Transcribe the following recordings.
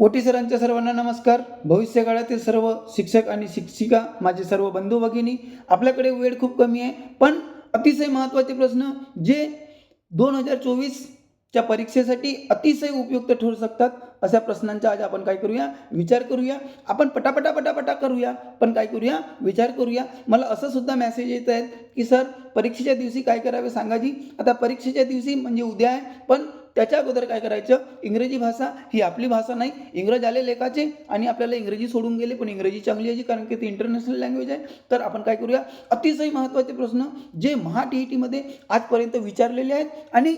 ओटी सरांच्या सर्वांना नमस्कार. भविष्य काळातील सर्व शिक्षक आणि शिक्षिका माझे सर्व बंधू भगिनी आपल्याकडे वेळ खूप कमी आहे पण अतिशय महत्त्वाचे प्रश्न जे दोन हजार चोवीसच्या परीक्षेसाठी अतिशय उपयुक्त ठरू शकतात अशा प्रश्नांचा आज आपण काय करूया? विचार करूया. आपण पटापटा पटापटा करूया पण काय करूया? विचार करूया. मला असं सुद्धा मेसेज येत आहेत की सर परीक्षेच्या दिवशी काय करावे सांगा जी आता परीक्षेच्या दिवशी म्हणजे उद्या आहे पण त्याच्या अगोदर काय करायचं? इंग्रजी भाषा ही आपली भाषा नाही. इंग्रज आले लेखाचे आणि आपल्याला इंग्रजी सोडून गेले पण इंग्रजी चांगली आहे कारण की ती इंटरनॅशनल लँग्वेज आहे. तर आपण काय करूया? अतिशय महत्त्वाचे प्रश्न जे महा टी ई टीमध्ये आजपर्यंत विचारलेले आहेत आणि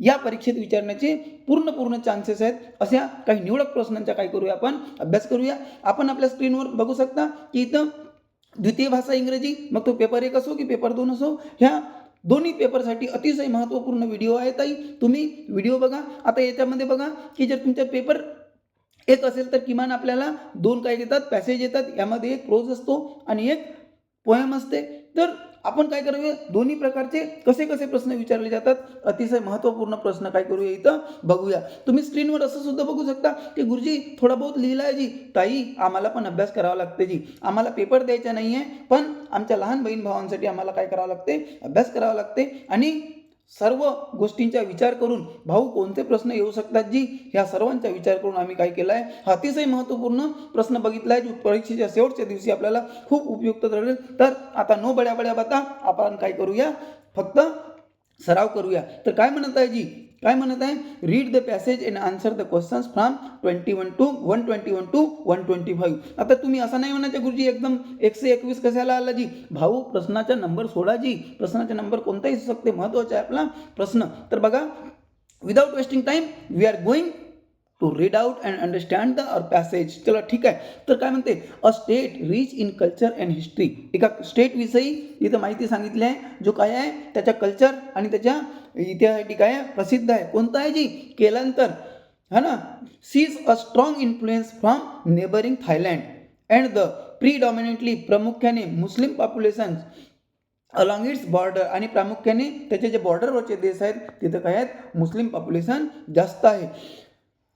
या परीक्षेत विचारण्याचे पूर्ण पूर्ण चान्सेस आहेत. अशा काही निवडक प्रश्नांचा काय करूया आपण? अभ्यास करूया. आपण आपल्या स्क्रीनवर बघू शकता की इथं द्वितीय भाषा इंग्रजी मग तो पेपर एक असो की पेपर दोन असो ह्या दोन्ही पेपरसाठी अतिशय महत्त्वपूर्ण व्हिडिओ आहे ताई. तुम्ही व्हिडिओ बघा. आता याच्यामध्ये बघा की जर तुमचा पेपर एक असेल तर किमान आपल्याला दोन काय येतात पॅसेज येतात. यामध्ये एक प्रोज असतो आणि एक पोयम असते. तर आपण काय करूया दोन्ही प्रकारचे कसे कसे प्रश्न विचारले जातात? अतिशय महत्त्वपूर्ण प्रश्न काय करूया इथं? बघूया. तुम्ही स्क्रीनवर असं सुद्धा बघू शकता की गुरुजी थोडा बहुत लिहिला आहे जी. ताई आम्हाला पण अभ्यास करावा लागते जी. आम्हाला पेपर द्यायचा नाही आहे पण आमच्या लहान बहीण भावांसाठी आम्हाला काय करावं लागते? अभ्यास करावा लागते. आणि सर्व गोष्टींचा विचार करून भाऊ कोणते प्रश्न येऊ शकतात जी? ह्या सर्वांचा विचार करून आम्ही काय केला आहे हा अतिशय महत्त्वपूर्ण प्रश्न बघितला आहे जो परीक्षेच्या शेवटच्या दिवशी आपल्याला खूप उपयुक्त ठरेल. तर आता नो बड्या बड्या बाता आपण काय करूया? फक्त सराव करूया. तर काय म्हणत आहे जी? काय म्हणत आहे? Read the passage and answer the questions from twenty one two one twenty one two one twenty five आता तुम्ही असं नाही म्हणायचं गुरुजी एकदम एकशे एकवीस कशाला आला जी? भाऊ प्रश्नाचा नंबर सोडा जी. प्रश्नाचा नंबर कोणताही असू शकते महत्त्वाचा आहे आपला प्रश्न. तर बघा without wasting time we are going to read out and understand the uh passage चला ठीक आहे. तर काय म्हणते? A state rich in culture and history एका स्टेटविषयी इथं माहिती सांगितली आहे जो काय आहे? त्याच्या कल्चर आणि त्याच्या इतिहासासाठी काय आहे? प्रसिद्ध आहे. कोणता आहे जी? केल्यानंतर है ना? Sees a strong influence from neighbouring Thailand and the predominantly प्रामुख्याने Muslim population along its border आणि प्रामुख्याने त्याचे जे बॉर्डरवरचे देश आहेत तिथं काय आहेत? मुस्लिम पॉप्युलेशन जास्त आहे.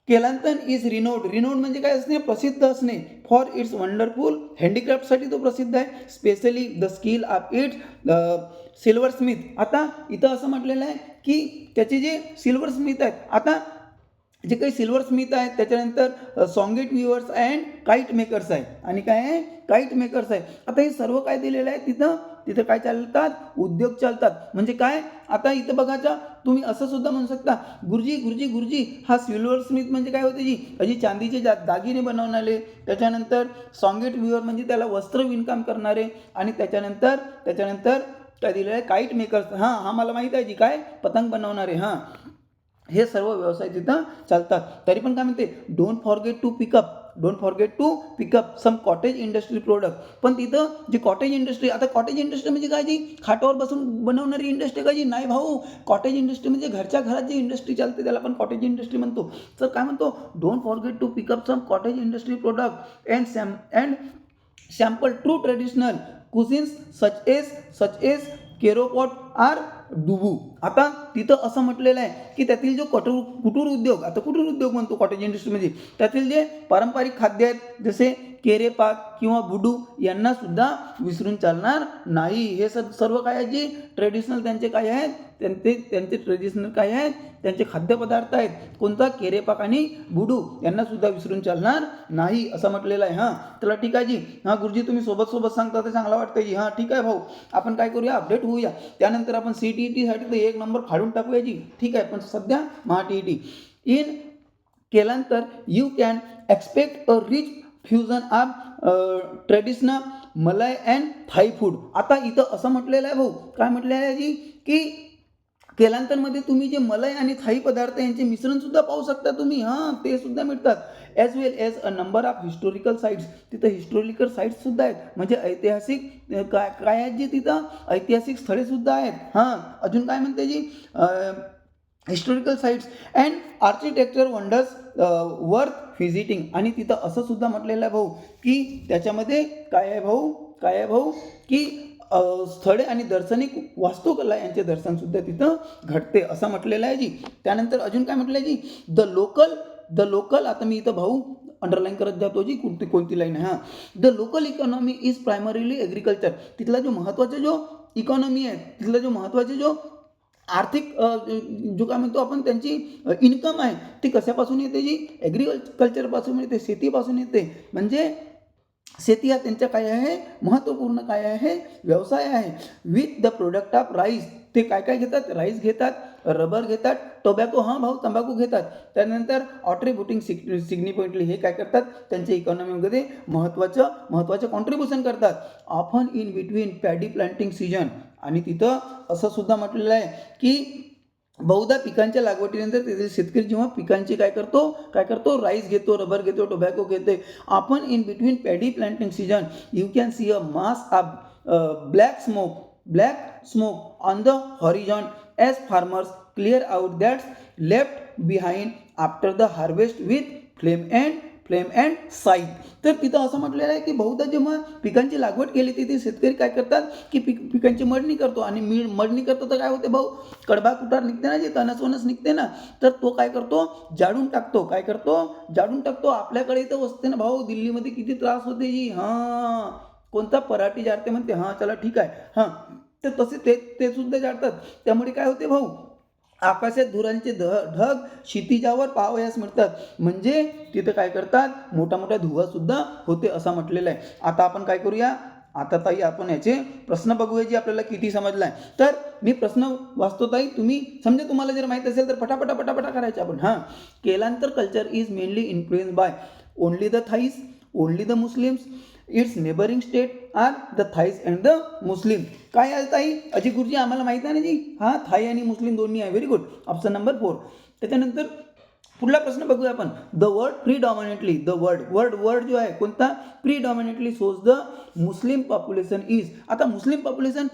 केलांतन इज रिनोड रिनोड म्हणजे काय असणे? प्रसिद्ध असणे. फॉर इट्स वंडरफुल हँडीक्राफ्टसाठी तो प्रसिद्ध आहे. Specially the skill of it silversmith आता इथं असं म्हटलेलं आहे की त्याचे जे सिल्वर स्मिथ आहेत आता जे काही सिल्वर स्मिथ आहेत त्याच्यानंतर songket weavers and kite makers आहे आणि काय आहे? काईट मेकर्स आहे आता हे सर्व काय दिलेलं आहे? तिथं तिथं काय चालतात? उद्योग चालतात. म्हणजे काय? आता इथं बघायचा तुम्ही असं सुद्धा म्हणू शकता. गुरुजी गुरुजी गुरुजी हा सिल्वर स्मिथ म्हणजे काय होते जी? अशी चांदीचे जा दागिने बनवणारे त्याच्यानंतर सॉंगेट व्ह्युअर म्हणजे त्याला वस्त्र विणकाम करणारे आणि त्याच्यानंतर त्याच्यानंतर काय दिलेलं आहे? काईट मेकर्स हां हा मला माहीत आहे जी. काय? पतंग बनवणारे. हां. हे सर्व व्यवसाय तिथं चालतात. तरी पण काय म्हणते? Don't forget to pick up don't forget to pick up some cottage industry product पण तिथं जी कॉटेज इंडस्ट्री आता कॉटेज इंडस्ट्री म्हणजे काय जी? खाटावर बसून बनवणारी इंडस्ट्री काय जी? नाही भाऊ. कॉटेज इंडस्ट्री म्हणजे घरच्या घरात जी इंडस्ट्री चालते, त्याला आपण कॉटेज इंडस्ट्री म्हणतो. तर काय म्हणतो? Don't forget to pick up some cottage industry product and sam and sample true traditional cuisines such as such as keropok or dubu आता तिथं असं म्हटलेलं आहे की त्यातील जो कटूर कुटूर उद्योग आता कुटूर उद्योग म्हणतो कॉटेज इंडस्ट्रीमध्ये त्यातील जे पारंपरिक खाद्य आहेत जसे केरे पाक किंवा बुडू यांना सुद्धा विसरून चालणार नाही. हे सर्व काय आहे जे ट्रेडिशनल त्यांचे काय आहेत त्यांचे त्यांचे ट्रेडिशनल काय आहेत? त्यांचे खाद्यपदार्थ आहेत. कोणता? केरेपाक आणि बुडू यांनासुद्धा विसरून चालणार नाही असं म्हटलेलं आहे हां. चला ठीक आहे जी. हां गुरुजी तुम्ही सोबत सोबत सांगता ते चांगला वाटतं जी. हां ठीक आहे भाऊ. आपण काय करूया? अपडेट होऊया. त्यानंतर आपण सी टी ई टीसाठी तर एक नंबर फाडून टाकूया जी. ठीक आहे पण सध्या महा टी ई टी इन केल्यानंतर you can expect a rich fusion of traditional Malay and Thai food आता इथं असं म्हटलेलं आहे भाऊ. काय म्हटलेलं आहे जी? की तेलांतरमध्ये तुम्ही जे मलई आणि थाई पदार्थ यांचे मिश्रण सुद्धा पाहू शकता तुम्ही. हां ते सुद्धा मिळतात. As well as a number of historical sites तिथं हिस्टोरिकल साईट्स सुद्धा आहेत. म्हणजे ऐतिहासिक काय काय आहेत जे तिथं? ऐतिहासिक स्थळे सुद्धा आहेत. हां अजून काय म्हणते जी? Historical sites and architecture wonders worth visiting आणि तिथं असं सुद्धा म्हटलेलं आहे भाऊ की त्याच्यामध्ये काय आहे भाऊ? काय आहे भाऊ? की स्थळे आणि दर्शनिक वास्तुकला यांचे दर्शनसुद्धा तिथं घडते असं म्हटलेलं आहे जी. त्यानंतर अजून काय म्हटलं आहे जी? द लोकल द लोकल आता मी इथं भाऊ अंडरलाईन करत जातो जी कोणती कोणती लाईन आहे हां. The local economy is primarily agriculture तिथला जो महत्त्वाचा जो इकॉनॉमी आहे तिथला जो महत्त्वाचा जो आर्थिक जो काय म्हणतो आपण त्यांची इन्कम आहे ती कशापासून येते जी? ॲग्रिकल्चरपासून येते शेतीपासून येते. म्हणजे शेती हा त्यांच्या काय आहे? महत्त्वपूर्ण काय आहे? व्यवसाय आहे. With the product of rice ते काय काय घेतात? राईस घेतात रबर घेतात टोबॅको हां भाऊ तंबाखू घेतात. त्यानंतर ऑट्रीब्युटिंग सिग सिग्निफिकंटली हे काय करतात? त्यांच्या इकॉनॉमीमध्ये महत्त्वाचं महत्त्वाचं कॉन्ट्रीब्युशन करतात. Often in between paddy planting season आणि तिथं असं सुद्धा म्हटलेलं आहे की बहुधा पिकांच्या लागवडीनंतर तेथील शेतकरी जेव्हा पिकांची काय करतो काय करतो? राईस घेतो रबर घेतो टोबॅको घेते. आपण in between paddy planting season you can see a mass of black smoke black smoke on the horizon as farmers clear out that's left behind after the harvest with flame and flame and size तर तिथं असं म्हटलेलं आहे की बहुधा जेव्हा पिकांची लागवड केली तिथे शेतकरी काय करतात की पिक पिकांची मळणी करतो. आणि मी मळणी करतो तर काय होते भाऊ? कडबा कुटार निघते ना जे तणस वनस निघते ना तर तो काय करतो? जाडून टाकतो. काय करतो? जाडून टाकतो. आपल्याकडे इथं असते ना भाऊ. दिल्लीमध्ये किती त्रास होते जी. हां. कोणता पराठी जाडते म्हणते. हां चला ठीक आहे. हां. तर तसे ते ते सुद्धा जाडतात त्यामुळे काय होते भाऊ? आकाशात धुरांचे ध ढग क्षितिजावर पाहावयास मिळतात. म्हणजे तिथं काय करतात? मोठा मोठा धुवासुद्धा होते असं म्हटलेलं आहे. आता आपण काय करूया? आता ताई आपण याचे प्रश्न बघूया जी आपल्याला किती समजला आहे तर मी प्रश्न वाचतो ताई तुम्ही समजा तुम्हाला जर माहीत असेल तर पटापटा पटापटा करायचे आपण. हां. Kelantan culture is mainly influence by only the Thais only the Muslims its neighbouring state are the Thais and the Muslim काय आहे ताई? अजी गुरुजी आम्हाला माहीत आहे ना जी? हां थाई आणि मुस्लिम दोन्ही आहे. Very good option number four त्याच्यानंतर पुढला प्रश्न बघूया आपण. The word predominately the word word word जो आहे कोणता? Predominately shows the Muslim population is आता मुस्लिम पॉप्युलेशन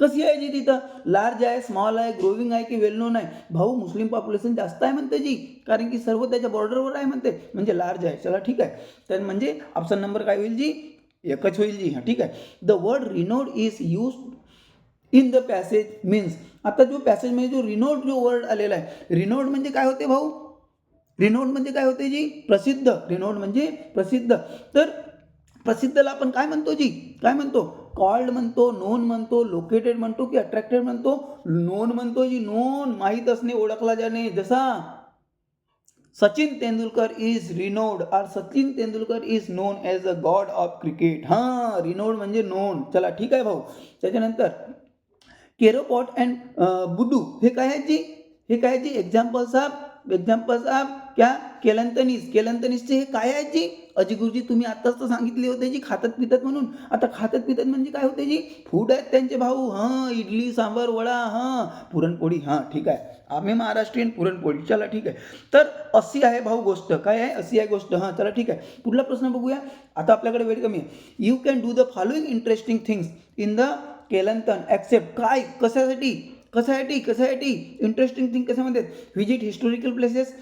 कशी आहे जी तिथं? लार्ज आहे स्मॉल आहे ग्रोविंग आहे की वेल नोन आहे? भाऊ मुस्लिम पॉप्युलेशन जास्त आहे म्हणते जी. कारण की सर्व त्याच्या बॉर्डरवर आहे म्हणते. म्हणजे लार्ज आहे. चला ठीक आहे. तर म्हणजे ऑप्शन नंबर काय होईल जी? एकच होईल जी. हां ठीक आहे. The word renowned is used in the passage means आता जो पॅसेजमध्ये जो रिनोड जो वर्ड आलेला आहे रिनोड म्हणजे काय होते भाऊ? रिनोड म्हणजे काय होते जी? प्रसिद्ध. रिनोड म्हणजे प्रसिद्ध. तर प्रसिद्धला आपण काय म्हणतो जी? काय म्हणतो? कॉल्ड म्हणतो नोन म्हणतो लोकेटेड म्हणतो की अट्रॅक्टेड म्हणतो? नोन म्हणतो जी. नोन माहीत असणे ओळखला जाणे. जसा Sachin Tendulkar is renowned or Sachin Tendulkar is known as a god of cricket हां रिनोड म्हणजे नोन चला ठीक आहे भाऊ. त्याच्यानंतर केरोपॉट अँड बुडू हे काय आहे जी हे काय जी एक्झाम्पल्स आप एक्झाम्पल्स आप क्या? केलंतनीस. केलंतनीसचे हे काय आहे जी अजी गुरुजी तुम्ही आत्ताच तर सांगितले होते जी खातात पितात म्हणून. आता खातात पितात म्हणजे काय होते जी? फूड आहेत त्यांचे भाऊ. हां इडली सांबार वडा हां. पुरणपोळी. हां ठीक आहे. आम्ही महाराष्ट्रीयन पुरणपोळी. चला ठीक आहे. तर अशी आहे भाऊ गोष्ट. काय आहे? अशी आहे गोष्ट. हां चला ठीक आहे. पुढला प्रश्न बघूया. आता आपल्याकडे वेळ कमी आहे. You can do the following interesting things in the Kelantan except काय? कशासाठी? कशासाठी? कशासाठी? इंटरेस्टिंग थिंग कशामध्ये visit historical places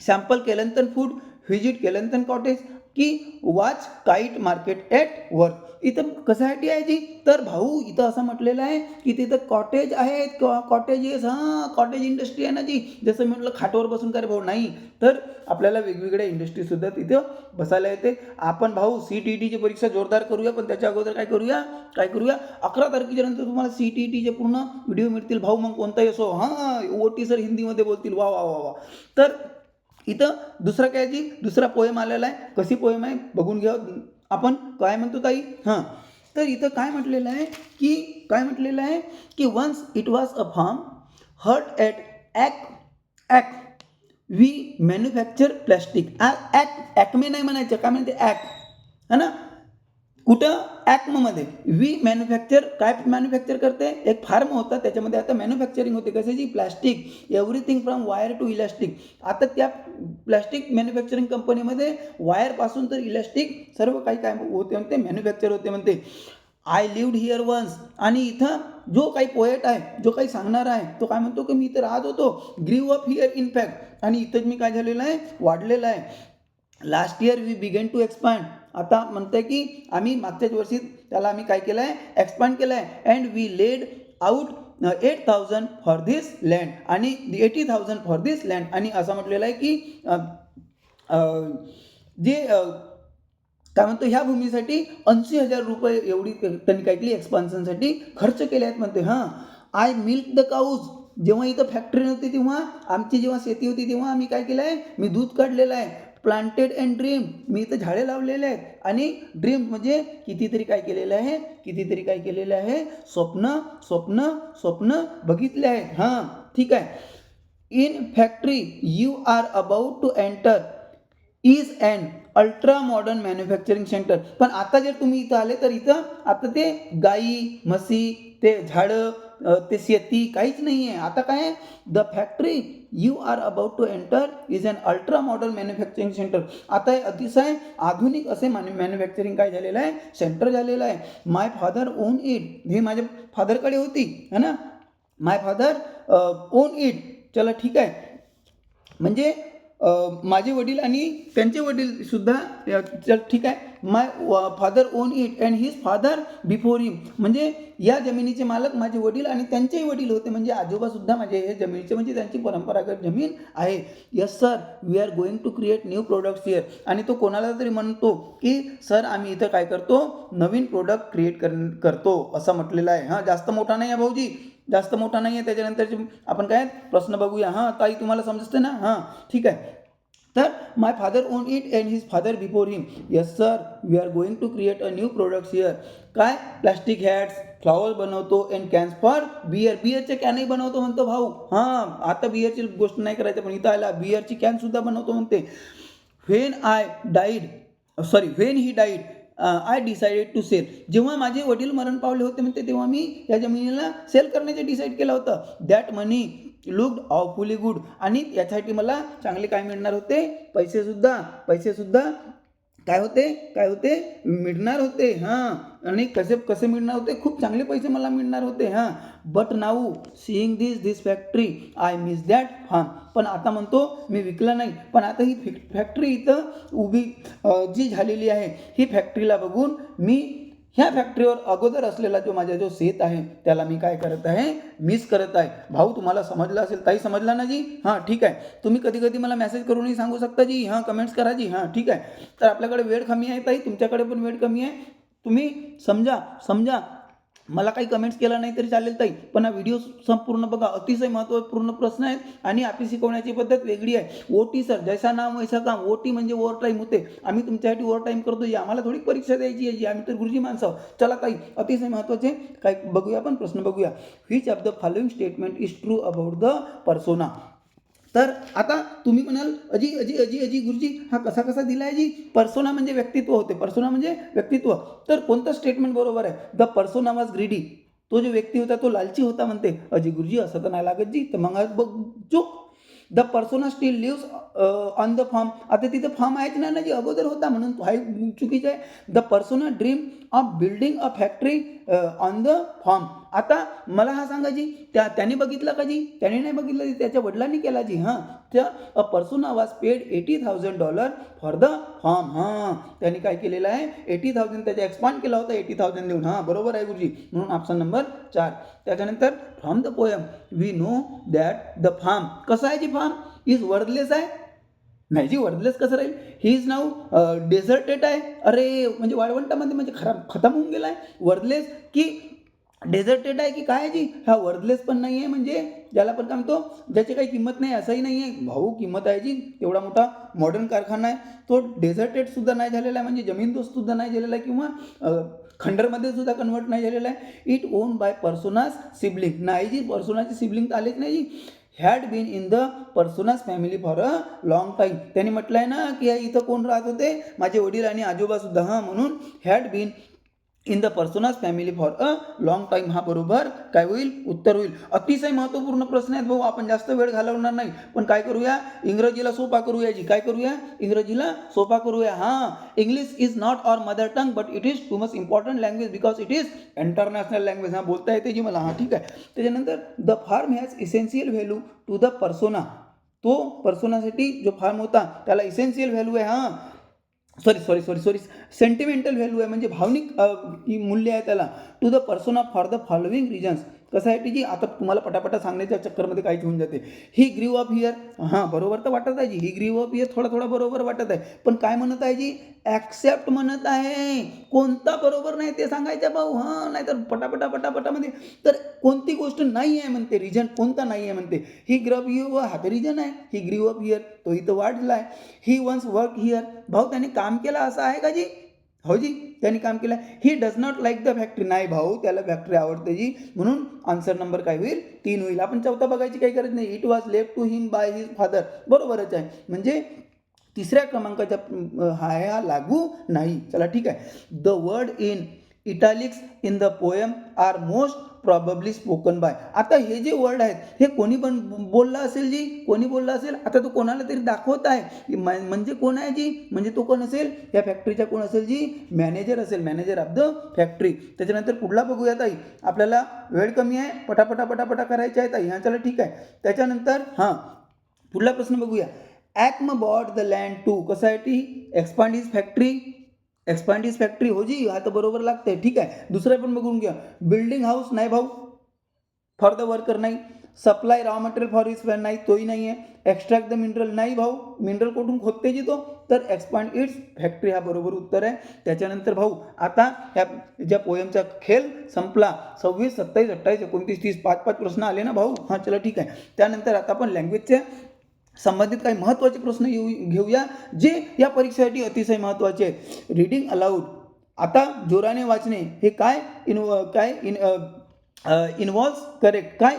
sample Kelantan food visit Kelantan cottage की watch kite market at work इथं कशासाठी आहे जी? तर भाऊ इथं असं म्हटलेलं आहे की तिथं कॉटेज आहेत. कॉटेजेस हां कॉटेज इंडस्ट्री आहे ना जी? जसं मी म्हटलं खाटवर बसून काय भाऊ? नाही. तर आपल्याला वेगवेगळ्या इंडस्ट्रीसुद्धा तिथं बसायला येते. आपण भाऊ सी टी टीची परीक्षा जोरदार करूया पण त्याच्या अगोदर काय करूया? काय करूया? अकरा तारखेच्या नंतर तुम्हाला सी टी टीचे पूर्ण व्हिडिओ मिळतील. भाऊ मग कोणताही असो हां ओ टी सर हिंदीमध्ये बोलतील. वा वा वा वा. तर इथं दुसरा काय जी? दुसरा पोएम आलेला आहे. कशी पोएम आहे? बघून घ्या. आपण काय म्हणतो ताई? हां. तर इथं काय म्हटलेलं आहे की काय म्हटलेलं आहे की once it was a firm hurt at ack ack we manufacture plastic ack Acme नाही म्हणायचं. काय म्हणते? ॲक है ना? कुठं? ॲक्ममध्ये वी मॅन्युफॅक्चर काय मॅन्युफॅक्चर करते? एक फार्म होता त्याच्यामध्ये आता मॅन्युफॅक्चरिंग होते. कशाची plastic everything from wire to elastic आता त्या प्लॅस्टिक मॅन्युफॅक्चरिंग कंपनीमध्ये वायरपासून तर इलॅस्टिक सर्व काही काय होते म्हणते? मॅन्युफॅक्चर होते म्हणते. आय लिव्ड हिअर वन्स आणि इथं जो काही पोएट आहे जो काही सांगणार आहे तो काय म्हणतो की मी इथं राहत होतो. ग्रीव अप हिअर इनफॅक्ट आणि इथंच मी काय झालेलं आहे? वाढलेलं आहे. Last year we began to expand आता म्हणतंय की आम्ही मागच्याच वर्षी त्याला आम्ही काय केलं आहे एक्सपांड केलं आहे and we laid out eight thousand for this land आणि eighty thousand for this land आणि असं म्हटलेलं आहे की जे काय म्हणतो ह्या भूमीसाठी ऐंशी हजार रुपये एवढी त्यांनी काय केली? एक्सपान्शनसाठी खर्च केले आहेत म्हणते हां. आय मिल्क द काऊज जेव्हा इथं फॅक्टरी नव्हती तेव्हा आमची जेव्हा शेती होती तेव्हा आम्ही काय केलं आहे मी दूध काढलेलं आहे. प्लांटेड अँड ड्रीम मी इथं झाडे लावलेले आहेत. आणि ड्रीम म्हणजे कितीतरी काय केलेलं आहे? कितीतरी काय केलेलं आहे? स्वप्न स्वप्न स्वप्न बघितले आहेत. हां ठीक आहे. In factory you are about to enter is and ultra modern manufacturing centre पण आता जर तुम्ही इथं आले तर इथं आता ते गाई म्हशी ते झाडं ते शेती काहीच नाही आहे आता काय आहे? The factory you are about to enter is an ultra modern manufacturing centre आता हे अतिशय आधुनिक असे मॅन्यु मॅन्युफॅक्चरिंग काय झालेलं आहे? सेंटर झालेलं आहे. माय फादर ओन इट हे माझ्या फादरकडे होती है ना? माय फादर ओन इट चला ठीक आहे. म्हणजे माझे वडील आणि त्यांचे वडील सुद्धा ठीक आहे. My father own it and his father before him म्हणजे या जमिनीचे मालक माझे वडील आणि त्यांचेही वडील होते. म्हणजे आजोबा सुद्धा माझे हे जमिनीचे म्हणजे त्यांची परंपरागत जमीन आहे. Yes sir we are going to create new products here आणि तो कोणाला तरी म्हणतो की सर आम्ही इथं काय करतो? नवीन प्रोडक्ट क्रिएट कर करतो. असं म्हटलेलं आहे. हां जास्त मोठा नाही आहे भाऊजी. जास्त मोठा नाही आहे त्याच्यानंतरचे आपण काय प्रश्न बघूया. हां ताई तुम्हाला समजते ना? हां ठीक आहे. तर my father own it and his father before him yes sir we are going to create a new products here काय? प्लास्टिक हॅट्स फ्लॉवर बनवतो अँड कॅन्स फॉर बियर बियरचे कॅनही बनवतो म्हणतो भाऊ. हां आता बियरची गोष्ट नाही करायचं पण इथं आला बियरची कॅनसुद्धा बनवतो म्हणते. When I died sorry when he died I decided to sell जेव्हा माझे वडील मरण पावले होते म्हणते तेव्हा मी या जमिनीला सेल करण्याचे डिसाईड केलं होतं. That money looked awfully good आणि यासाठी मला चांगले काय मिळणार होते? पैसेसुद्धा पैसेसुद्धा काय होते? काय होते? मिळणार होते हां. आणि कसे कसे मिळणार होते? खूप चांगले पैसे मला मिळणार होते हां. But now seeing this this factory I miss that farm पण आता म्हणतो मी विकला नाही. पण आता ही फॅक्टरी इथं उभी जी झालेली आहे ही फॅक्टरीला बघून मी ह्या फॅक्टरीवर अगोदर असलेला जो माझा जो सेत आहे त्याला मी काय करत आहे? मिस करत आहे. भाऊ तुम्हाला समजलं असेल ताई समजला ना जी? हां ठीक आहे. तुम्ही कधी कधी मला मेसेज करूनही सांगू शकता जी? हां कमेंट्स करा जी. हां ठीक आहे. तर आपल्याकडे वेळ कमी आहे ताई. तुमच्याकडे पण वेळ कमी आहे. तुम्ही समजा समजा मला काही कमेंट्स केला नाही तरी चालेल ताई. पण हा व्हिडिओ संपूर्ण बघा अतिशय महत्त्वपूर्ण प्रश्न आहेत आणि आपली शिकवण्याची पद्धत वेगळी आहे. ओ टी सर जैसा नाम वैसा काम. ओ टी म्हणजे ओव्हर टाईम होते. आम्ही तुमच्यासाठी ओव्हर टाईम करतो. जी आम्हाला थोडी परीक्षा द्यायची आहे. जी आम्ही तर गुरुजी माणसं चला ताई अतिशय महत्त्वाचे काय बघूया आपण प्रश्न बघूया. Which of the following statement is true about the persona तर आता तुम्ही म्हणाल अजी अजी अजी अजी गुरुजी हा कसा कसा दिला आहे जी? पर्सोना म्हणजे व्यक्तित्व होते. पर्सोना म्हणजे व्यक्तित्व. तर कोणतं स्टेटमेंट बरोबर आहे? द पर्सोना वॉज ग्रीडी तो जो व्यक्ती होता तो लालची होता म्हणते. अजी गुरुजी असं तर नाही लागत जी. तर मग बघ जो the persona still lives on the farm आता तिथे फॉर्म आहेच नाही ना जी? अगोदर होता म्हणून तो चुकीचं आहे. The persona dream of building a factory on the farm आता मला हा सांगा जी त्या त्याने बघितलं का जी? त्याने नाही बघितलं जी त्याच्या वडिलांनी केला जी? हां. त्या a persona was paid eighty thousand dollar for the farm. हां. त्यांनी काय केलेलं आहे? एटी थाउजंड त्याचा एक्सपांड केला होता एटी थाउजंड देऊन. हां बरोबर आहे गुरुजी. म्हणून ऑप्शन नंबर चार. त्याच्यानंतर from the poem we know that the farm कसं आहे जी फार्म इज वर्थलेस आहे? नाही जी वर्थलेस कसं राहील? ही इज नाव डेझर्टेड आहे. अरे म्हणजे वाळवंटामध्ये म्हणजे खराब खतम होऊन गेला आहे वर्थलेस की डेझर्टेड आहे की काय आहे जी? हा वर्थलेस पण नाही आहे म्हणजे ज्याला पण काय म्हणतो ज्याची काही किंमत नाही असंही नाही आहे भाऊ किंमत आहे जी एवढा मोठा मॉडर्न कारखाना आहे. तो डेझर्टेडसुद्धा नाही झालेला आहे म्हणजे जमीनदोस्तसुद्धा नाही झालेला आहे किंवा खंडरमध्ये सुद्धा कन्वर्ट नाही झालेला आहे. It own by persona's sibling नाही जी पर्सोनाची सिबलिंग तर आलेच नाही जी. Had been in the persona's family for a long time त्यांनी म्हटलं आहे ना की इथं कोण राहत होते? माझे वडील आणि आजोबासुद्धा हां म्हणून had been in the persona's family for a long time हा बरोबर काय होईल? उत्तर होईल. अतिशय महत्त्वपूर्ण प्रश्न आहेत भाऊ आपण जास्त वेळ घालवणार नाही. पण काय करूया? इंग्रजीला सोपा करूया जी. काय करूया? इंग्रजीला सोपा करूया. हां. English is not our mother tongue but it is too much important language because it is international language हां बोलता येते जी मला. हां ठीक आहे. त्याच्यानंतर the farm has essential value to the persona तो पर्सोनासाठी जो फार्म होता त्याला इसेन्शियल व्हॅल्यू आहे. हां. Sorry sorry sorry sorry sentimental value आहे म्हणजे भावनिक मूल्य आहे त्याला. To the person of for the following reasons कसं आहे टी जी आता तुम्हाला पटापटा सांगण्याच्या चक्करमध्ये काहीच होऊन जाते. ही ग्रीव अप हिअर हां बरोबर तर वाटत आहे जी. ही ग्रीव अप हिअर थोडा थोडा बरोबर वाटत आहे. पण काय म्हणत आहे जी? ॲक्सेप्ट म्हणत आहे. कोणता बरोबर नाही ते सांगायचं भाऊ. हां नाही तर पटापटा पटापटामध्ये तर कोणती गोष्ट नाही आहे म्हणते रिजन कोणता नाही आहे म्हणते. ही ग्रव यू हा तर रिजन आहे. ही ग्रीव अप हिअर तो इथं वाढला आहे ही वन्स वर्क हिअर भाऊ त्याने काम केलं असं आहे का जी? हो जी? त्यांनी काम केलं. He does not like the factory नाही भाऊ त्याला फॅक्टरी आवडते जी. म्हणून आन्सर नंबर काय होईल? तीन होईल. आपण चौथा बघायची काही गरज नाही. It was left to him by his father बरोबरच आहे. म्हणजे तिसऱ्या क्रमांकाच्या हा हा लागू नाही. चला ठीक आहे. The word in italics in the poem are most probably spoken by आता हे जे वर्ड आहेत हे कोणी पण बोलला असेल जी कोणी बोलला असेल आता तो कोणाला तरी दाखवत आहे. म- म्हणजे कोण आहे जी? म्हणजे तो कोण असेल? या फॅक्टरीचा कोण असेल जी? मॅनेजर असेल. मॅनेजर ऑफ द फॅक्टरी त्याच्यानंतर पुढला बघूया ताई. आपल्याला वेळ कमी आहे. पटापटा पटापटा करायचे आहे ताई. हां चला ठीक आहे. त्याच्यानंतर हां पुढला प्रश्न बघूया. Acme bought the land to कसं आहे T expand is factory expand is factory हो जी हा तर बरोबर लागतंय, ठीक आहे. दुसरं पण बघून घ्या. बिल्डिंग हाऊस नाही भाऊ. फॉर द वर्कर नाही. Supply raw material for is नाही, तोही नाही आहे एक्स्ट्रॅक्ट द मिनरल नाही भाऊ. मिनरल कुठून खोदते जी तो? तर एक्सपांड इट्स फॅक्टरी हा बरोबर उत्तर आहे. त्याच्यानंतर भाऊ, आता ह्या ज्या पोयमचा खेळ संपला, सव्वीस, सत्तावीस, अठ्ठावीस, एकोणतीस, तीस, पाच पाच प्रश्न आले ना भाऊ? हाँ, चला, ठीक आहे. त्यानंतर आता आपण लँग्वेजचे संबंधित काही महत्त्वाचे प्रश्न येऊ घेऊया जे या परीक्षेसाठी अतिशय महत्त्वाचे आहेत. रीडिंग अलाउड आता जोराने वाचणे हे काय इन्व काय इन इन्व्हॉल्व करेक्ट काय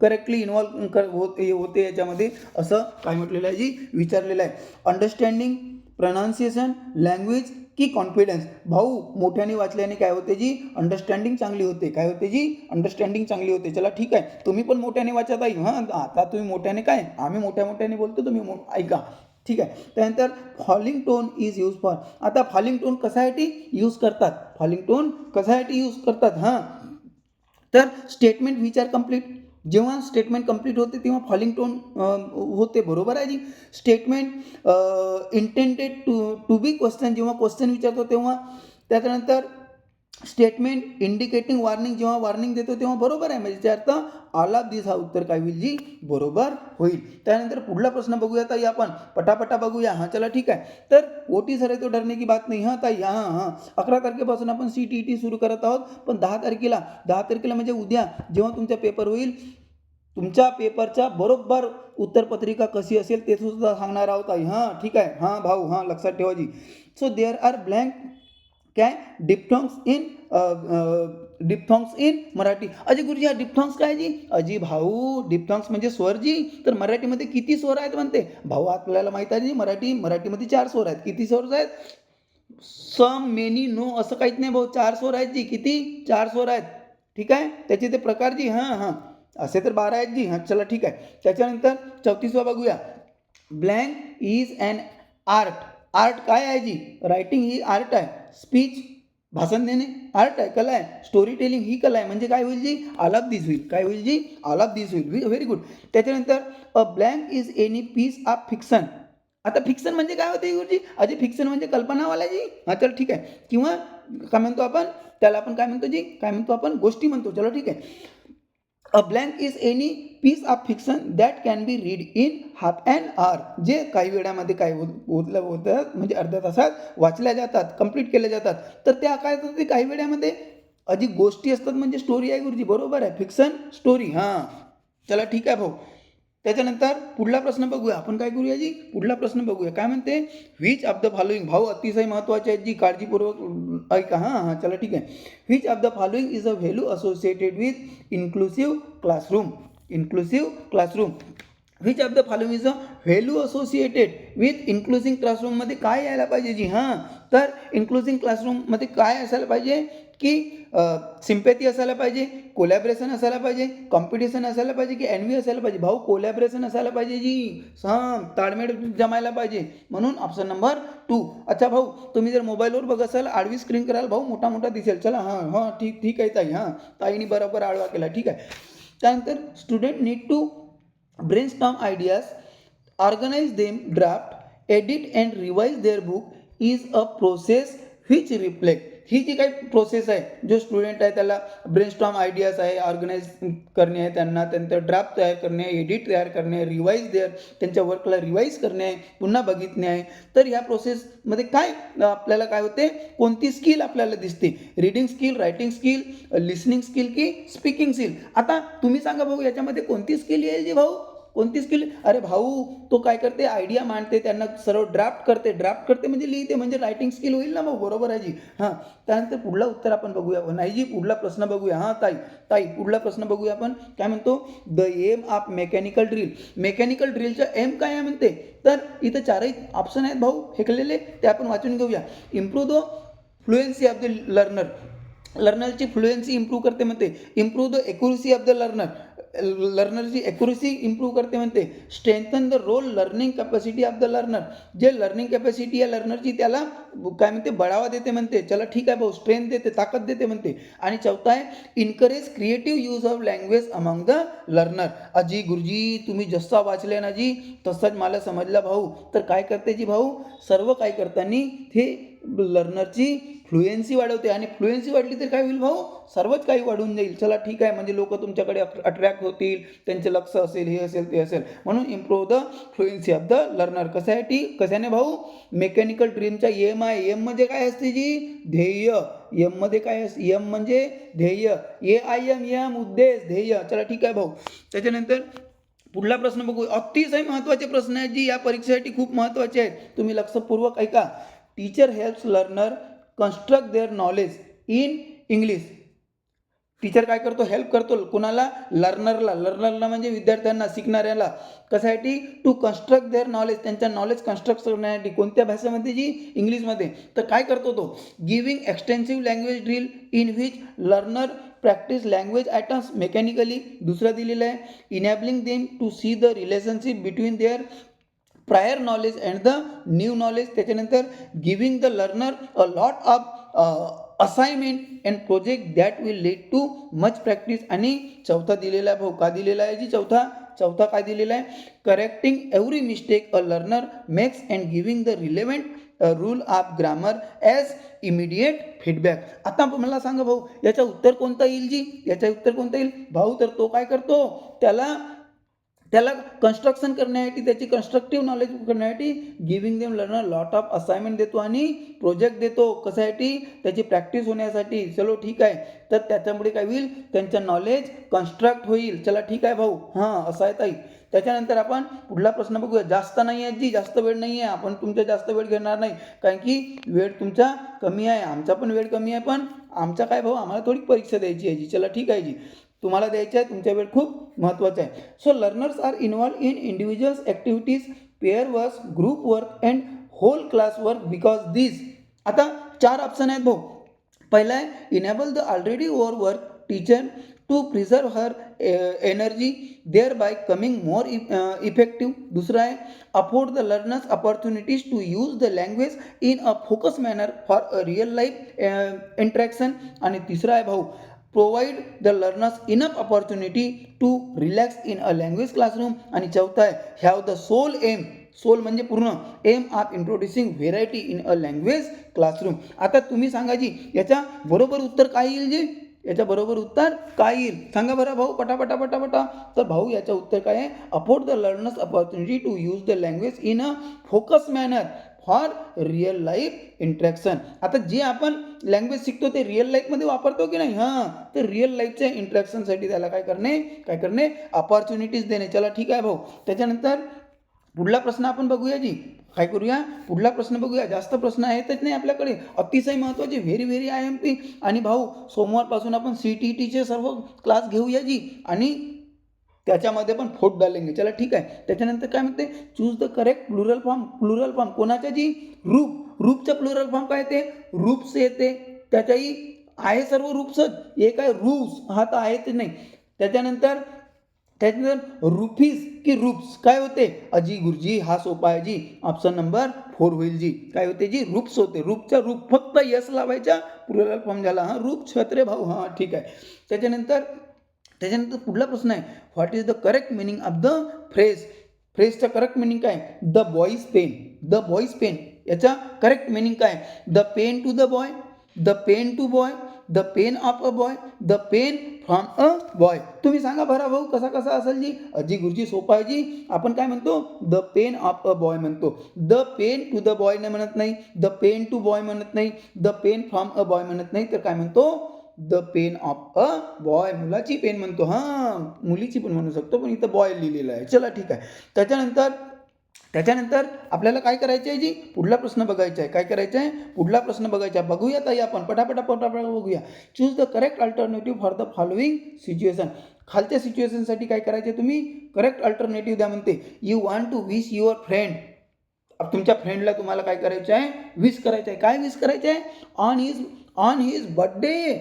करेक्टली इन्व्हॉल्व कर होते याच्यामध्ये असं काय म्हटलेलं आहे जी विचारलेलं आहे. अंडरस्टँडिंग प्रनाऊन्सिएशन लँग्वेज की कॉन्फिडन्स भाऊ मोठ्याने वाचल्याने काय होते जी? अंडरस्टँडिंग चांगली होते. काय होते जी? अंडरस्टँडिंग चांगली होते. चला ठीक आहे. तुम्ही पण मोठ्याने वाचत आई हां आता तुम्ही मोठ्याने काय? आम्ही मोठ्या मोठ्याने बोलतो तुम्ही मो ऐका. ठीक आहे. त्यानंतर falling tone is use for आता फॉलिंग टोन कशासाठी यूज करतात? फॉलिंग टोन कशासाठी यूज करतात? हां. तर स्टेटमेंट विचार कंप्लीट जेव्हा स्टेटमेंट कंप्लीट होते तेव्हा फॉलिंग टोन होते बरोबर आहे जी? Statement intended to to be question जेव्हा क्वेश्चन विचारतो तेव्हा त्याच्यानंतर स्टेटमेंट इंडिकेटिंग वॉर्निंग जेव्हा वॉर्निंग देतो तेव्हा बरोबर आहे. म्हणजे त्याचा अर्थ ऑल ऑफ दिस हा उत्तर काय होईल? जी बरोबर होईल. त्यानंतर पुढला प्रश्न बघूया ताई आपण. पटापटा बघूया. हां चला ठीक आहे. तर ओटी सर तो डरने की बात नाही. हां ताई. हां हां अकरा तारखेपासून आपण सी टी ई टी सुरू करत आहोत. पण दहा तारखेला दहा तारखेला म्हणजे उद्या जेव्हा तुमचा पेपर होईल तुमच्या पेपरच्या बरोबर उत्तरपत्रिका कशी असेल ते सुद्धा सांगणार आहोत ताई. हां ठीक आहे. हां भाऊ हां लक्षात ठेवा जी. सो देअर आर ब्लँक काय? Diphthongs in diphthongs in Marathi. Ajay गुरुजी हा डिप्थॉंग्स काय जी? अजी भाऊ डिप्थॉंग्स म्हणजे स्वर जी. तर मराठीमध्ये किती स्वर आहेत म्हणते? भाऊ आपल्याला माहीत आहे जी मराठी मराठीमध्ये चार स्वर आहेत. किती स्वर आहेत? सम मेनी नो असं काहीच नाही भाऊ. चार स्वर आहेत जी. किती? चार स्वर आहेत. ठीक आहे? त्याचे ते प्रकार जी हां हां. असे तर बारा आहेत जी. हां चला ठीक आहे. त्याच्यानंतर चौतीसवा बघूया. Blank is and art art काय आहे जी? रायटिंग ही आर्ट आहे. स्पीच भाषण देणे आर्ट आहे कला आहे स्टोरी टेलिंग ही कला आहे. म्हणजे काय होईल जी? आलाप दिस होईल. काय होईल जी? आलाप दिस होईल. व्हेरी गुड त्याच्यानंतर a blank is any piece of fiction आता फिक्सन म्हणजे काय होते गुरुजी? अजय फिक्सन म्हणजे कल्पनावाला जी हां चल ठीक आहे. किंवा काय म्हणतो आपण? त्याला आपण काय म्हणतो जी? काय म्हणतो आपण? गोष्टी म्हणतो. चलो ठीक आहे. A blank is any piece of fiction that can be read in half and hour जे काही वेळामध्ये काय होत होतलं होतं म्हणजे अर्ध्या तासात वाचल्या जातात कंप्लीट केल्या जातात तर त्या काय असतात ते काही वेळामध्ये अधिक गोष्टी असतात म्हणजे स्टोरी आहे गुरुजी बरोबर आहे. फिक्सन स्टोरी हां. चला ठीक आहे भाऊ. त्याच्यानंतर पुढला प्रश्न बघूया. आपण काय करूया जी? पुढला प्रश्न बघूया. काय म्हणते? व्हिच ऑफ द फॉलोइंग भाऊ अतिशय महत्त्वाचे आहेत जी काळजीपूर्वक ऐका हां हां चला ठीक आहे. Which of the following is a value associated with inclusive classroom inclusive classroom which of the following is a value associated with inclusive क्लासरूममध्ये काय यायला पाहिजे? जी हां. तर इन्क्लुझिंग क्लासरूममध्ये काय असायला पाहिजे? की सिम्पॅथी असायला पाहिजे कोलॅबरेशन असायला पाहिजे कॉम्पिटिशन असायला पाहिजे की एनवी असायला पाहिजे? भाऊ कोलॅबरेशन असायला पाहिजे जी. हां ताळमेळ जमायला पाहिजे. म्हणून ऑप्शन नंबर टू अच्छा भाऊ तुम्ही जर मोबाईलवर बघत असाल आडवी स्क्रीन कराल भाऊ मोठा मोठा दिसेल. चला हां हां ठीक ठीक आहे ताई हां. ताईने बरोबर आडवा केला ठीक आहे. त्यानंतर student need to brainstorm ideas, organize them, draft, edit and revise their book is a process which reflect ही जी काही प्रोसेस आहे जो स्टुडंट आहे त्याला ब्रेनस्टॉम आयडियाज आहे ऑर्गनाईज करणे आहे त्यांना त्यांचं ड्राफ्ट तयार करणे आहे एडिट तयार करणे आहे रिवाईज द्या त्यांच्या वर्कला रिवाईज करणे आहे पुन्हा बघितणे आहे. तर ह्या प्रोसेसमध्ये काय आपल्याला काय होते? कोणती स्किल आपल्याला दिसते? Reading skill writing skill listening skill की स्पीकिंग स्किल आता तुम्ही सांगा भाऊ याच्यामध्ये कोणती स्किल येईल जी भाऊ? कोणती स्किल अरे भाऊ तो काय करते? आयडिया मांडते त्यांना सर्व ड्राफ्ट करते ड्राफ्ट करते म्हणजे लिहिते म्हणजे रायटिंग स्किल होईल ना मग बरोबर आहे जी. हां त्यानंतर पुढला उत्तर आपण बघूया. हो, नाही जी पुढला प्रश्न बघूया. हां ताई ताई पुढला प्रश्न बघूया आपण. काय म्हणतो? The aim of mechanical drill. Mechanical ड्रिलचं aim काय आहे म्हणते? तर इथं चारही ऑप्शन आहेत भाऊ फेकलेले ते आपण वाचून घेऊया. Improve the fluency of the learner लर्नरची fluency improve करते म्हणते. Improve the accuracy of the learner लर्नरची accuracy improve करते म्हणते. Strengthen the role learning capacity of the learner जे लर्निंग कॅपॅसिटी आहे लर्नरची त्याला काय म्हणते बढावा देते म्हणते. चला ठीक आहे भाऊ स्ट्रेंथ देते ताकद देते म्हणते. आणि चौथा आहे encourage creative use of language among the learner अजी गुरुजी तुम्ही जसा वाचले ना जी तसंच मला समजला भाऊ. तर काय करते जी भाऊ? सर्व काय करताना हे लर्नरची फ्लुएन्सी वाढवते. आणि फ्लुएन्सी वाढली तर काय होईल भाऊ? सर्वच काही वाढून जाईल. चला ठीक आहे. म्हणजे लोक तुमच्याकडे अट्रॅक्ट होतील. त्यांचे लक्ष असेल हे असेल ते असेल. म्हणून improve the fluency of the learner कशासाठी कशाने भाऊ? मेकॅनिकल ड्रीमच्या एम आहे एम म्हणजे काय असते जी? ध्येय. एममध्ये काय असते एम म्हणजे ध्येय. ए आय एम एम उद्देश ध्येय. चला ठीक आहे भाऊ. त्याच्यानंतर पुढला प्रश्न बघू. अतिशय महत्त्वाचे प्रश्न आहेत जी या परीक्षेसाठी खूप महत्त्वाचे आहेत. तुम्ही लक्षपूर्वक ऐका. Teacher helps learner construct their knowledge in English teacher काय करतो? हेल्प करतो कुणाला? लर्नरला लर्नरला म्हणजे विद्यार्थ्यांना शिकणाऱ्याला. कशासाठी? टू कन्स्ट्रक्ट देअर नॉलेज त्यांच्या नॉलेज कन्स्ट्रक्ट करण्यासाठी. कोणत्या भाषेमध्ये जी? इंग्लिशमध्ये तर काय करतो तो? Giving extensive language drill in which learner practice language atoms mechanically दुसरा दिलेला आहे. Enabling them to see the relationship between their prior knowledge and the new knowledge त्याच्यानंतर giving the learner a lot of assignment and project that will lead to much practice आणि चौथा दिलेला आहे भाऊ का दिलेला आहे जी चौथा चौथा काय दिलेला आहे? Correcting every mistake a learner makes and giving the relevant rule of grammar as immediate feedback आता मला सांगा भाऊ याचं उत्तर कोणतं येईल जी? याचं उत्तर कोणतं येईल? भाऊ तर तो काय करतो? त्याला त्याला कन्स्ट्रक्शन करण्यासाठी त्याची कन्स्ट्रक्टिव्ह नॉलेज करण्यासाठी giving them learner lot of assignment देतो आणि प्रोजेक्ट देतो. कशासाठी? त्याची प्रॅक्टिस होण्यासाठी. चलो ठीक आहे. तर त्याच्यामुळे काय होईल? त्यांचं नॉलेज कन्स्ट्रक्ट होईल. चला ठीक आहे भाऊ. हां असं आहे ताई. त्याच्यानंतर आपण पुढला प्रश्न बघूया. जास्त नाही आहे जी जास्त वेळ नाही आहे. आपण तुमचा जास्त वेळ घेणार नाही. कारण की वेळ तुमचा कमी आहे. आमचा पण वेळ कमी आहे. पण आमचा काय भाऊ? आम्हाला थोडी परीक्षा द्यायची आहे जी. चला ठीक आहे जी. तुम्हाला द्यायचं आहे तुमच्या वेळ खूप महत्त्वाचा आहे. So learners are involve in individuals activities pair work group work and whole class work because these आता चार ऑप्शन आहेत भाऊ पहिला आहे enable the already over work teacher to preserve her energy thereby coming more effective दुसरं आहे afford the learners opportunities to use the language in a focus manner for a real life interaction आणि तिसरं आहे भाऊ provide the learners enough opportunity to relax in a language classroom आणि चौथा आहे have the sole aim sole म्हणजे पूर्ण. Aim of introducing variety in a language classroom आता तुम्ही सांगा जी याच्या बरोबर उत्तर काय येईल जे? याच्या बरोबर उत्तर काय येईल? सांगा बरं भाऊ पटापटा पटापटा तर भाऊ याचं उत्तर काय आहे? Afford the learners opportunity to use the language in a focus manner for real life interaction आता जे आपण लँग्वेज शिकतो ते रिअल लाईफमध्ये वापरतो की नाही? हां. तर रिअल लाईफच्या इंट्रॅक्शनसाठी त्याला काय करणे? काय करणे? अपॉर्च्युनिटीज देणे. चला ठीक आहे भाऊ. त्याच्यानंतर पुढला प्रश्न आपण बघूया जी. काय करूया? पुढला प्रश्न बघूया. जास्त प्रश्न आहेतच नाही आपल्याकडे. अतिशय महत्त्वाचे very very I M P आणि भाऊ सोमवारपासून आपण सी टी टीचे सर्व क्लास घेऊया जी. आणि त्याच्यामध्ये पण फोट डालेंगे चला ठीक आहे. त्याच्यानंतर काय म्हणते? Choose the correct plural form plural form कोणाच्या जी? रूप. रूपचं प्लुरल फॉर्म काय येते रूप्स येते. त्याच्याही आहे सर्व रूप्सच एक आहे रूप्स हा तर आहेच नाही. त्याच्यानंतर त्याच्यानंतर रुफीज की रूप्स. काय होते? अजी गुरुजी हा सोपा आहे जी. ऑप्शन नंबर फोर होईल जी. काय होते जी? रूप्स होते. रूपचा रूप. फक्त यस लावायच्या प्लुरल फॉर्म झाला. हां रूप छत्रे भाऊ. हां ठीक आहे. त्याच्यानंतर त्याच्यानंतर पुढला प्रश्न आहे what is the correct meaning of the phrase फ्रेजचा correct meaning काय? The boy's pen the boy's pen याचा करेक्ट मिनिंग काय? The pen to the boy the pen to boy the pen of a boy the pen from a boy तुम्ही सांगा भरा भाऊ कसा कसा असेल जी? अजी गुरुजी सोपा आहे जी? आपण काय म्हणतो? The pen of a boy म्हणतो. The pen to the boy नाही म्हणत नाही. द पेन टू बॉय म्हणत नाही. The pen from a boy म्हणत नाही. तर काय म्हणतो? The pen of a boy मुलाची पेन म्हणतो. हां मुलीची पण म्हणू शकतो पण इथं बॉय लिहिलेलं आहे. चला ठीक आहे. त्याच्यानंतर त्याच्यानंतर आपल्याला काय करायचं आहे जी? पुढला प्रश्न बघायचा आहे. काय करायचं आहे? पुढला प्रश्न बघायचा आहे. बघूया ताई आपण. पटापटा पटापट बघूया. Choose the correct alternative for the following situation खालच्या सिच्युएशनसाठी काय करायचे तुम्ही? करेक्ट अल्टरनेटिव्ह द्या म्हणते. You want to wish your friend तुमच्या फ्रेंडला तुम्हाला काय करायचं आहे? विश करायचं आहे. काय विश करायचं आहे? On his on his birthday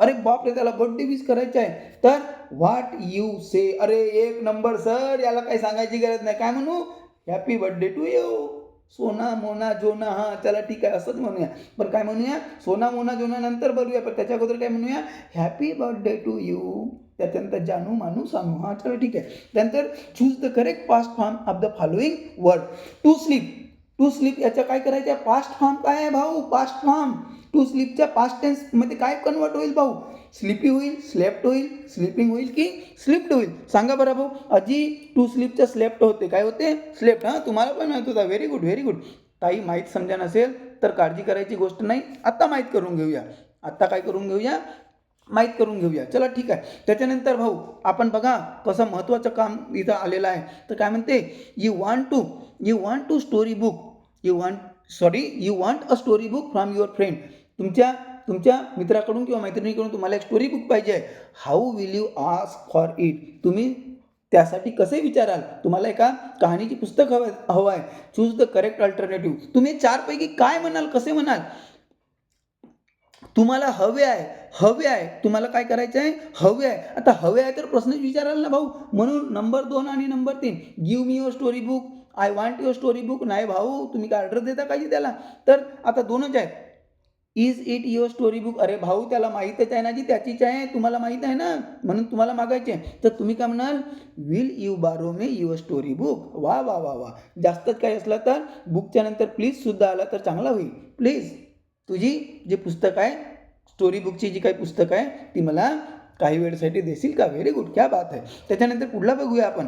अरे बापरे त्याला बड्डे विश करायचं आहे. तर व्हॉट यू से अरे एक नंबर सर याला काही सांगायची गरज नाही. काय म्हणू? Happy birthday to you Sona Mona Jona हा त्याला ठीक आहे असंच म्हणूया. पण काय म्हणूया? सोना मोना जोना नंतर बोलूया पण त्याच्या अगोदर काय म्हणूया? हॅपी बर्थडे टू यू त्याच्यानंतर जानू मानू सानू हां चला ठीक आहे. त्यानंतर choose the correct past form of the following word to sleep to sleep याचं काय करायचं आहे? पास्ट फॉर्म काय आहे भाऊ? पास्ट फॉर्म टू स्लीपच्या पास्ट टेन्समध्ये काय कन्वर्ट होईल भाऊ? स्लिपी होईल स्लेप्ट होईल स्लिपिंग होईल की स्लिप्ट होईल? सांगा बरं भाऊ अजी टू स्लीपच्या स्लेप्ट होते काय होते? स्लेप्ट हां तुम्हाला पण माहीत होता. व्हेरी गुड व्हेरी गुड ताई माहीत समजा नसेल तर काळजी करायची गोष्ट नाही. आत्ता माहीत करून घेऊया. आत्ता काय करून घेऊया? माहीत करून घेऊया. चला ठीक आहे. त्याच्यानंतर भाऊ आपण बघा कसं महत्त्वाचं काम इथं आलेलं आहे. तर काय म्हणते? You want to you want to story book you want sorry you want a story book from your friend तुमच्या तुमच्या मित्राकडून किंवा मैत्रिणीकडून तुम्हाला एक स्टोरी बुक पाहिजे आहे. How will you ask for it तुम्ही त्यासाठी कसे विचाराल? तुम्हाला एका कहाणीची पुस्तक हवं हवं आहे. चूज द करेक्ट अल्टरनेटिव्ह तुम्ही चारपैकी काय म्हणाल कसे म्हणाल? तुम्हाला हवे आहे हवे आहे. तुम्हाला काय करायचं आहे? हवे आहे. आता हवे आहे तर प्रश्नच विचाराल ना भाऊ. म्हणून नंबर दोन आणि नंबर तीन. Give me your story book I want your story book नाही भाऊ तुम्ही काय ऑर्डर देता पाहिजे त्याला? तर आता दोनच आहेत is it your story book अरे भाऊ त्याला माहीतच आहे ना जी त्याचीच आहे. तुम्हाला माहीत आहे ना? म्हणून तुम्हाला मागायचे आहे. तर तुम्ही काय म्हणाल? विल यू बारो मे युअर स्टोरी बुक वा वा वा वा. जास्तच काही असलं तर बुकच्या नंतर प्लीजसुद्धा आला तर चांगला होईल. प्लीज तुझी जे पुस्तक आहे स्टोरी बुकची जी काही पुस्तक आहे ती मला काही वेळेसाठी देशील का? व्हेरी गुड क्या बात आहे. त्याच्यानंतर पुढला बघूया आपण.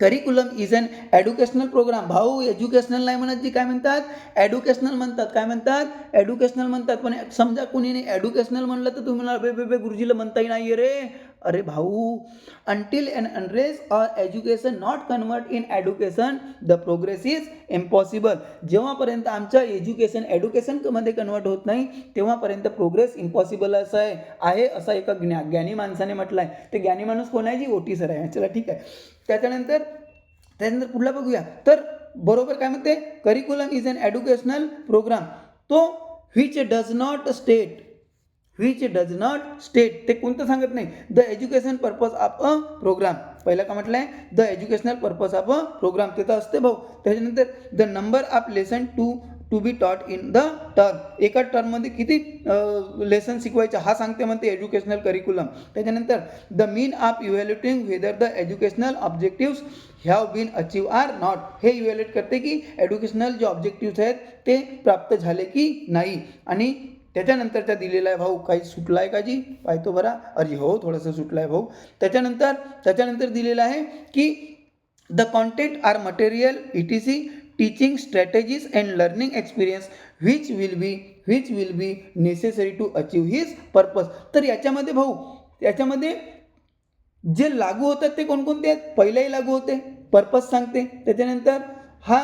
Curriculum is an educational program भाऊ एज्युकेशनल नाही म्हणत जी काय म्हणतात? ॲड्युकेशनल म्हणतात. काय म्हणतात? एज्युकेशनल म्हणतात. पण समजा कोणी एज्युकेशनल म्हणलं तर तुम्ही म्हणा, बे बे गुरुजीला म्हणताही नाही रे. अरे भाऊ until and unless our education not convert in education the progress is impossible जेव्हापर्यंत आमचं एज्युकेशन एड्युकेशनमध्ये कन्वर्ट होत नाही तेव्हापर्यंत प्रोग्रेस इम्पॉसिबल असं आहे. आहे असं एका ज्ञा ज्ञानी माणसाने म्हटलं आहे ते ज्ञानी माणूस कोण आहे? जी ओटी सर आहे. चला ठीक आहे. त्याच्यानंतर त्याच्यानंतर पुढला बघूया. तर बरोबर काय म्हणते? Curriculum is an educational program तो which does not state which does not state ते कोणतं सांगत नाही? The education purpose of a program पहिलं का म्हटलं आहे the educational purpose of a program ते तर असते भाऊ. त्याच्यानंतर the number of lesson to to be taught in the term एका टर्ममध्ये किती लेसन शिकवायचं हा सांगते म्हणते एज्युकेशनल करिक्युलम त्याच्यानंतर the mean of evaluating whether the educational objectives have been achieve or not हे इव्हॅल्युएट करते की एज्युकेशनल जे ऑब्जेक्टिव्ह आहेत ते प्राप्त झाले की नाही. आणि त्याच्यानंतरचा दिलेला आहे भाऊ काही सुटला आहे का जी? पाहतो बरा अरे हो थोडंसं सुटला आहे भाऊ. त्याच्यानंतर त्याच्यानंतर दिलेलं आहे की the content or material E T C teaching strategies and learning experience which will be which will be necessary to achieve his purpose तर याच्यामध्ये भाऊ याच्यामध्ये जे लागू होतात ते कोणकोणते आहेत? पहिलेही लागू होते पर्पज सांगते. त्याच्यानंतर हा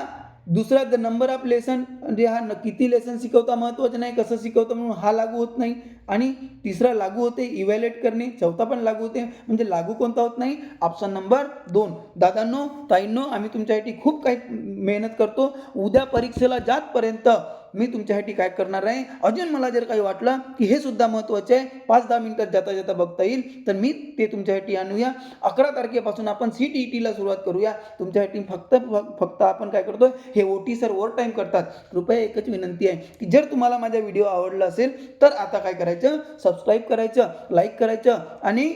दुसरा द नंबर ऑफ लेसन म्हणजे हा न किती लेसन शिकवता महत्त्वाचं नाही कसं शिकवतं म्हणून हा लागू होत नाही. आणि तिसरा लागू होते इव्हॅल्युएट करणे. चौथा पण लागू होते म्हणजे लागू कोणता होत नाही. ऑप्शन नंबर दोन. दादांनो ताईंनो आम्ही तुमच्यासाठी खूप काही मेहनत करतो. उद्या परीक्षेला जातपर्यंत मी तुमच्यासाठी काय करणार आहे? अजून मला जर काही वाटलं की हे सुद्धा महत्त्वाचं आहे पाच दहा मिनिटात जाता जाता बघता येईल तर मी ते तुमच्यासाठी आणूया. अकरा तारखेपासून आपण सी टी ई टीला सुरुवात करूया. तुमच्यासाठी फक्त फक्त आपण काय करतो हे O T sir overtime करतात. कृपया एकच विनंती आहे की जर तुम्हाला माझा व्हिडिओ आवडला असेल तर आता काय करायचं? सबस्क्राईब करायचं लाईक करायचं आणि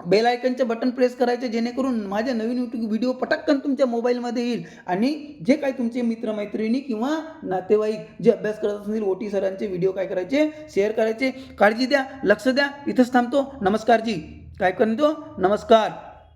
बेल आयकनचे बटन प्रेस करायचे जेणेकरून माझे नवीन यूट्यूब व्हिडिओ पटकन तुमच्या मोबाईलमध्ये येईल. आणि जे काही तुमचे मित्रमैत्रिणी किंवा नातेवाईक जे अभ्यास करत असतील ओ टी सरांचे व्हिडिओ काय करायचे शेअर करायचे काळजी द्या लक्ष द्या. इथंच थांबतो. नमस्कार जी. काय करतो? नमस्कार.